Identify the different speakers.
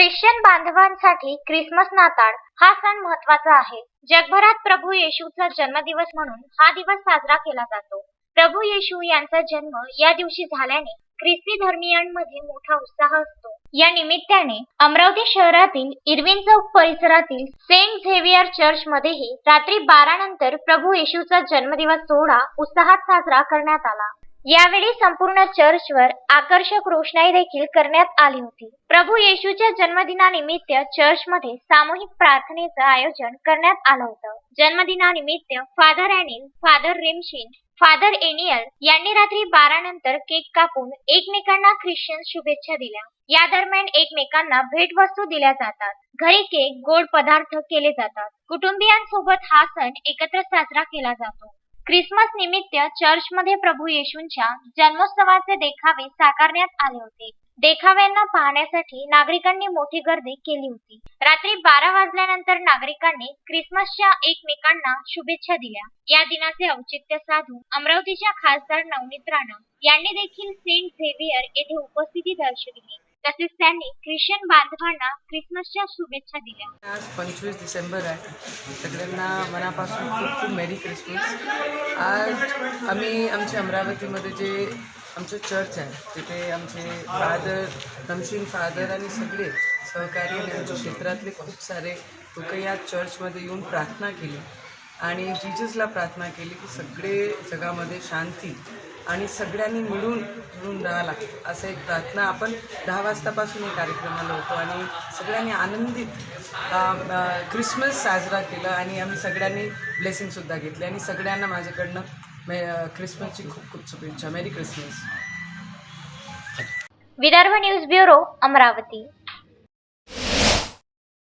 Speaker 1: Christian बांधवांसाठी Christmas नाताळ हा सण महत्त्वाचा आहे. जगभरात प्रभू येशूचा जन्मदिवस म्हणून हा दिवस साजरा केला जातो. प्रभू येशू यांचा जन्म या दिवशी झाल्याने ख्रिस्ती धर्मियांमध्ये मोठा उत्साह असतो. या निमित्ताने अमरावती शहरातील इरविन चौक परिसरातील सेंट झेवियर चर्च मध्येही रात्री बारा नंतर प्रभू येशूचा जन्मदिवस सोहळा उत्साहात साजरा करण्यात आला. यावेळी संपूर्ण चर्चवर आकर्षक रोषणाई देखील करण्यात आली होती. प्रभू येशूच्या जन्मदिनानिमित्त चर्चमध्ये सामूहिक प्रार्थनेचं आयोजन करण्यात आलं होतं. जन्मदिनानिमित्त फादर अॅनिल फादर रिमशिन फादर एनियल यांनी रात्री बारा नंतर केक कापून एकमेकांना ख्रिश्चन शुभेच्छा दिल्या. या दरम्यान एकमेकांना भेटवस्तू दिल्या जातात. घरी केक गोड पदार्थ केले जातात. कुटुंबियांसोबत हा सण एकत्र साजरा केला जातो. ख्रिसमस निमित्त चर्चमध्ये प्रभू येशूंच्या जन्मोत्सवाचे देखावे साकारण्यात आले होते. देखाव्यांना पाहण्यासाठी नागरिकांनी मोठी गर्दी केली होती. रात्री बारा वाजल्यानंतर नागरिकांनी ख्रिसमसच्या एकमेकांना शुभेच्छा दिल्या. या दिनाचे औचित्य साधून अमरावतीच्या खासदार नवनीत राणा यांनी देखील सेंट झेवियर येथे उपस्थिती दर्शविली. तसेच त्यांनी ख्रिश्चन बांधवांना ख्रिसमसच्या शुभेच्छा दिल्या.
Speaker 2: आज पंचवीस डिसेंबर आहे. सगळ्यांना मनापासून खूप खूप मेरी क्रिसमस आज आम्ही आमच्या अमरावतीमध्ये जे आमचं चर्च आहे तिथे आमचे फादर रमशीन फादर आणि सगळे सहकारी आणि आमच्या क्षेत्रातले खूप सारे लोक या चर्चमध्ये येऊन प्रार्थना केली. आणि जिजसला प्रार्थना केली की सगळे जगामध्ये शांती आणि सगळ्यांनी मिळून मिळून राहायला असं एक प्रार्थना आपण दहा वाजतापासून हे कार्यक्रमाला होतो आणि सगळ्यांनी आनंदित क्रिसमस साजरा केला आणि आम्ही सगळ्यांनी ब्लेसिंगसुद्धा घेतली. आणि सगळ्यांना माझ्याकडनं मे क्रिसमसची खूप खूप शुभेच्छा. Merry Christmas
Speaker 1: Vidarbha news bureau Amravati.